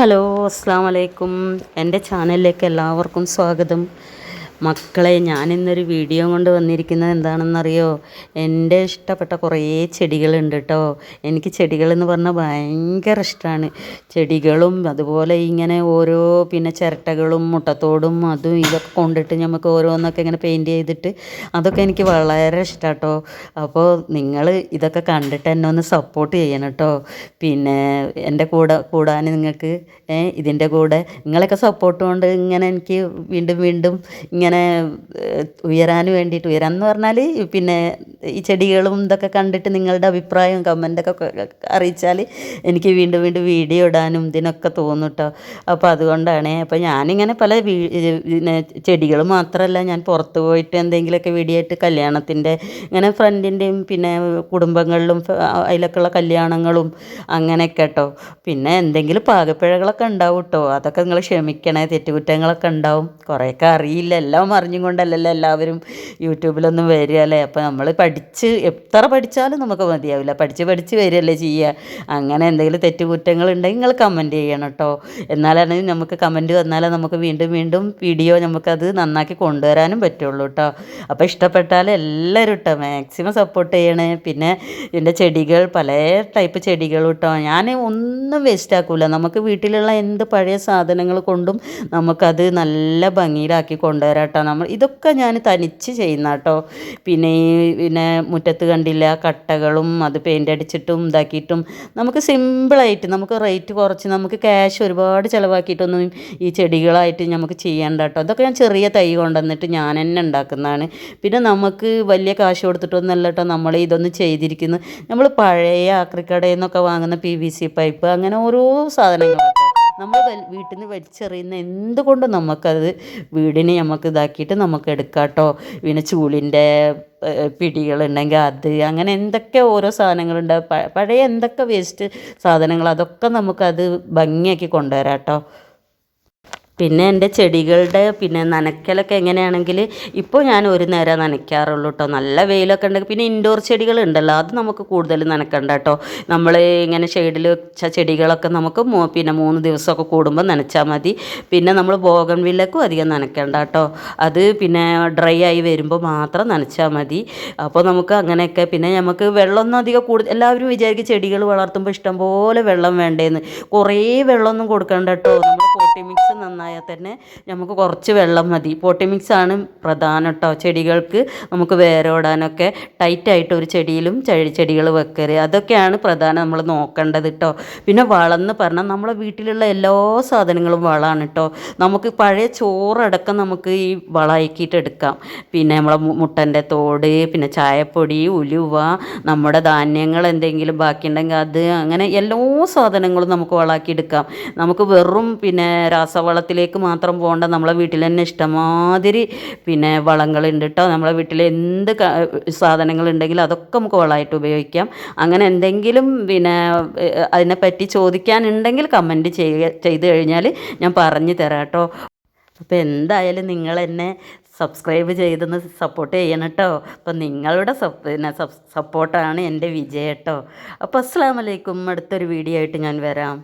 Hello അസ്സാം വലൈക്കും എന്റെ ചാനലിലേക്ക് എല്ലാവർക്കും സ്വാഗതം. മക്കളെ ഞാനിന്നൊരു വീഡിയോ കൊണ്ട് വന്നിരിക്കുന്നത് എന്താണെന്നറിയോ? എന്റെ ഇഷ്ടപ്പെട്ട കുറേ ചെടികളുണ്ട് കേട്ടോ എനിക്ക് ചെടികളെന്ന് പറഞ്ഞാൽ ഭയങ്കര ഇഷ്ടമാണ്. ചെടികളും അതുപോലെ ഇങ്ങനെ ഓരോ പിന്നെ ചിരട്ടകളും മുട്ടത്തോടും അതും ഇതൊക്കെ കൊണ്ടിട്ട് നമുക്ക് ഓരോന്നൊക്കെ ഇങ്ങനെ പെയിന്റ് ചെയ്തിട്ട് അതൊക്കെ എനിക്ക് വളരെ ഇഷ്ടമാണ് കേട്ടോ അപ്പോൾ നിങ്ങൾ ഇതൊക്കെ കണ്ടിട്ട് എന്നെ ഒന്ന് സപ്പോർട്ട് ചെയ്യണം കേട്ടോ പിന്നെ എന്റെ കൂടെ കൂടാൻ നിങ്ങൾക്ക് ഇതിന്റെ കൂടെ നിങ്ങളൊക്കെ സപ്പോർട്ട് കൊണ്ട് ഇങ്ങനെ എനിക്ക് വീണ്ടും വീണ്ടും ഇങ്ങനെ ഏഹ്, ഉയരാൻ വേണ്ടിയിട്ട് ഉയരാൻ എന്ന് പറഞ്ഞാൽ പിന്നെ ഈ ചെടികളും ഇതൊക്കെ കണ്ടിട്ട് നിങ്ങളുടെ അഭിപ്രായം കമന്റൊക്കെ അറിയിച്ചാൽ എനിക്ക് വീണ്ടും വീണ്ടും വീഡിയോ ഇടാനും ഇതിനൊക്കെ തോന്നും കേട്ടോ അപ്പോൾ അതുകൊണ്ടാണ് അപ്പോൾ ഞാനിങ്ങനെ പല ചെടികൾ മാത്രമല്ല ഞാൻ പുറത്ത് പോയിട്ട് എന്തെങ്കിലുമൊക്കെ വീഡിയോ ആയിട്ട് കല്യാണത്തിന്റെ ഇങ്ങനെ ഫ്രണ്ടിന്റെയും പിന്നെ കുടുംബങ്ങളിലും അതിലൊക്കെയുള്ള കല്യാണങ്ങളും അങ്ങനെയൊക്കെ കേട്ടോ പിന്നെ എന്തെങ്കിലും പാകപ്പിഴകളൊക്കെ ഉണ്ടാവും കേട്ടോ അതൊക്കെ നിങ്ങൾ ക്ഷമിക്കണേ തെറ്റുകുറ്റങ്ങളൊക്കെ ഉണ്ടാവും. കുറേയൊക്കെ അറിയില്ല. എല്ലാം അറിഞ്ഞും കൊണ്ടല്ലല്ലോ എല്ലാവരും യൂട്യൂബിലൊന്നും വരികയല്ലേ അപ്പോൾ നമ്മൾ പഠിച്ച് എത്ര പഠിച്ചാലും നമുക്ക് മതിയാവില്ല. പഠിച്ച് പഠിച്ച് വരികയല്ലേ ചെയ്യുക. അങ്ങനെ എന്തെങ്കിലും തെറ്റുകുറ്റങ്ങൾ ഉണ്ടെങ്കിൽ നിങ്ങൾ കമന്റ് ചെയ്യണം കേട്ടോ. എന്നാലാണ് നമുക്ക് കമന്റ് വന്നാലേ നമുക്ക് വീണ്ടും വീണ്ടും വീഡിയോ നമുക്കത് നന്നാക്കി കൊണ്ടുവരാനും പറ്റുള്ളൂ കേട്ടോ. അപ്പോൾ ഇഷ്ടപ്പെട്ടാൽ എല്ലാവരും കേട്ടോ മാക്സിമം സപ്പോർട്ട് ചെയ്യണേ. പിന്നെ എന്റെ ചെടികൾ പല ടൈപ്പ് ചെടികൾ കേട്ടോ. ഞാൻ ഒന്നും വേസ്റ്റ് ആക്കില്ല നമുക്ക് വീട്ടിലുള്ള എന്ത് പഴയ സാധനങ്ങൾ കൊണ്ടും നമുക്കത് നല്ല ഭംഗിയിലാക്കി കൊണ്ടുവരാം കേട്ടോ. നമ്മൾ ഇതൊക്കെ ഞാൻ തനിച്ച് ചെയ്യുന്ന കേട്ടോ. പിന്നെ ഈ പിന്നെ മുറ്റത്ത് കണ്ടില്ല കട്ടകളും അത് പെയിന്റ് അടിച്ചിട്ടും ഇതാക്കിയിട്ടും. നമുക്ക് സിമ്പിളായിട്ട് നമുക്ക് റേറ്റ് കുറച്ച് നമുക്ക് ക്യാഷ് ഒരുപാട് ചിലവാക്കിയിട്ടൊന്നും ഈ ചെടികളായിട്ട് നമുക്ക് ചെയ്യേണ്ട കേട്ടോ അതൊക്കെ ഞാൻ ചെറിയ തൈ കൊണ്ടുവന്നിട്ട് ഞാൻ തന്നെ ഉണ്ടാക്കുന്നതാണ്. പിന്നെ നമുക്ക് വലിയ കാശ് കൊടുത്തിട്ടൊന്നുമല്ല കേട്ടോ നമ്മൾ ഇതൊന്നും ചെയ്തിരിക്കുന്നു. നമ്മൾ പഴയ ആക്രിക്കടയിൽ നിന്നൊക്കെ വാങ്ങുന്ന പി വി സി പൈപ്പ് അങ്ങനെ ഓരോ സാധനങ്ങളാട്ടോ നമ്മൾ വീട്ടിൽ നിന്ന് വലിച്ചെറിയുന്ന എന്തുകൊണ്ടും നമുക്കത് വീടിനെ നമുക്ക് ഇതാക്കിയിട്ട് നമുക്ക് എടുക്കാം കേട്ടോ. പിന്നെ ചൂളിന്റെ പിടികളുണ്ടെങ്കിൽ അത് അങ്ങനെ എന്തൊക്കെ ഓരോ സാധനങ്ങളുണ്ട്. പഴയ എന്തൊക്കെ വേസ്റ്റ് സാധനങ്ങൾ അതൊക്കെ നമുക്കത് ഭംഗിയാക്കി കൊണ്ടുവരാം കേട്ടോ. പിന്നെ എന്റെ ചെടികളുടെ പിന്നെ നനയ്ക്കലൊക്കെ എങ്ങനെയാണെങ്കിൽ ഇപ്പോൾ ഞാൻ ഒരു നേരം നനയ്ക്കാറുള്ളൂ കേട്ടോ. നല്ല വെയിലൊക്കെ ഉണ്ടെങ്കിൽ പിന്നെ ഇൻഡോർ ചെടികൾ ഉണ്ടല്ലോ അത് നമുക്ക് കൂടുതൽ നനയ്ക്കണ്ട കേട്ടോ. നമ്മൾ ഇങ്ങനെ ഷെയ്ഡിൽ വെച്ച ചെടികളൊക്കെ നമുക്ക് പിന്നെ മൂന്ന് ദിവസമൊക്കെ കൂടുമ്പോൾ നനച്ചാൽ മതി. പിന്നെ നമ്മൾ ബോഗൺ വില്ലക്കും അധികം നനയ്ക്കണ്ട കേട്ടോ. അത് പിന്നെ ഡ്രൈ ആയി വരുമ്പോൾ മാത്രം നനച്ചാൽ മതി. അപ്പോൾ നമുക്ക് അങ്ങനെയൊക്കെ പിന്നെ നമുക്ക് വെള്ളമൊന്നും അധികം കൂടുതൽ എല്ലാവരും വിചാരിക്കും ചെടികൾ വളർത്തുമ്പോൾ ഇഷ്ടംപോലെ വെള്ളം വേണ്ടേന്ന്. കുറേ വെള്ളമൊന്നും കൊടുക്കണ്ട കേട്ടോ. നമ്മൾ പോട്ടി മിക്സ് നന്നായാൽ തന്നെ നമുക്ക് കുറച്ച് വെള്ളം മതി. പോട്ടി മിക്സ് ആണ് പ്രധാന കേട്ടോ ചെടികൾക്ക്. നമുക്ക് വേരോടാനൊക്കെ ടൈറ്റായിട്ട് ഒരു ചെടിയിലും ചെടി ചെടികൾ വെക്കരുത് അതൊക്കെയാണ് പ്രധാനം നമ്മൾ നോക്കേണ്ടത് കേട്ടോ. പിന്നെ വളമെന്ന് പറഞ്ഞാൽ നമ്മളെ വീട്ടിലുള്ള എല്ലാ സാധനങ്ങളും വളമാണ് കേട്ടോ. നമുക്ക് പഴയ ചോറടക്കം നമുക്ക് ഈ വളമാക്കിയിട്ട് എടുക്കാം. പിന്നെ നമ്മളെ മുട്ടന്റെ തോട് പിന്നെ ചായപ്പൊടി ഉലുവ നമ്മുടെ ധാന്യങ്ങൾ എന്തെങ്കിലും ബാക്കിയുണ്ടെങ്കിൽ അത് അങ്ങനെ എല്ലാ സാധനങ്ങളും നമുക്ക് വളമാക്കി എടുക്കാം നമുക്ക് വെറും പിന്നെ രാസവളത്തിലേക്ക് മാത്രം പോകേണ്ട നമ്മളെ വീട്ടിൽ തന്നെ ഇഷ്ടമാതിരി പിന്നെ വളങ്ങളുണ്ട് കേട്ടോ നമ്മളെ വീട്ടിൽ എന്ത് സാധനങ്ങളുണ്ടെങ്കിൽ അതൊക്കെ നമുക്ക് വളമായിട്ട് ഉപയോഗിക്കാം. അങ്ങനെ എന്തെങ്കിലും പിന്നെ അതിനെപ്പറ്റി ചോദിക്കാനുണ്ടെങ്കിൽ കമന്റ് ചെയ്യുക ചെയ്ത് കഴിഞ്ഞാൽ ഞാൻ പറഞ്ഞു തരാം കേട്ടോ അപ്പോൾ എന്തായാലും നിങ്ങൾ എന്നെ സബ്സ്ക്രൈബ് ചെയ്തൊന്ന് സപ്പോർട്ട് ചെയ്യണം കേട്ടോ അപ്പം നിങ്ങളുടെ പിന്നെ സപ്പോർട്ടാണ് എന്റെ വിജയം കേട്ടോ അപ്പോൾ അസ്സാം വലൈക്കും അടുത്തൊരു വീഡിയോ ആയിട്ട് ഞാൻ വരാം.